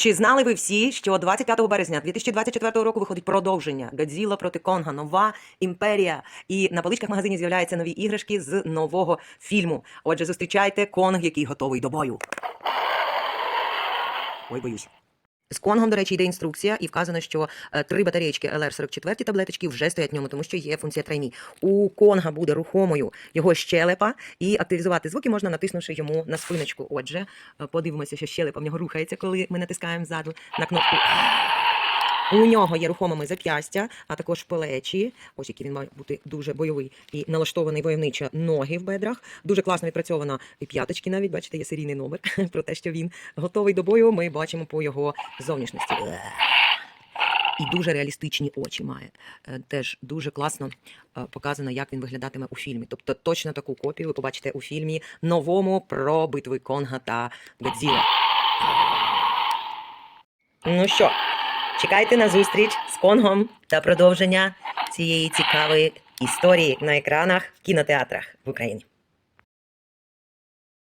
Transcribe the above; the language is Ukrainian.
Чи знали ви всі, що 25 березня 2024 року виходить продовження Годзіла проти Конга, нова імперія, і на поличках магазинів з'являються нові іграшки з нового фільму. Отже, зустрічайте Конг, який готовий до бою. Ой, боюсь. З Конгом, до речі, йде інструкція, і вказано, що е, три батареєчки LR44 таблеточки вже стоять в ньому, тому що є функція трайні. У Конга буде рухомою його щелепа, і активізувати звуки можна натиснувши йому на спиночку. Отже, е, подивимося, що щелепа в нього рухається, коли ми натискаємо ззаду на кнопку. У нього є рухомими зап'ястя, а також плечі. Ось який він має бути дуже бойовий і налаштований войовничо ноги в бедрах. Дуже класно відпрацьовано і п'яточки навіть. Бачите, є серійний номер про те, що він готовий до бою. Ми бачимо по його зовнішності. І дуже реалістичні очі має. Е, Теж дуже класно е, показано, як він виглядатиме у фільмі. Тобто точно таку копію ви побачите у фільмі новому про битви Конга та Годзіла. Ну що, чекайте на зустріч з Конгом та продовження цієї цікавої історії на екранах в кінотеатрах в Україні.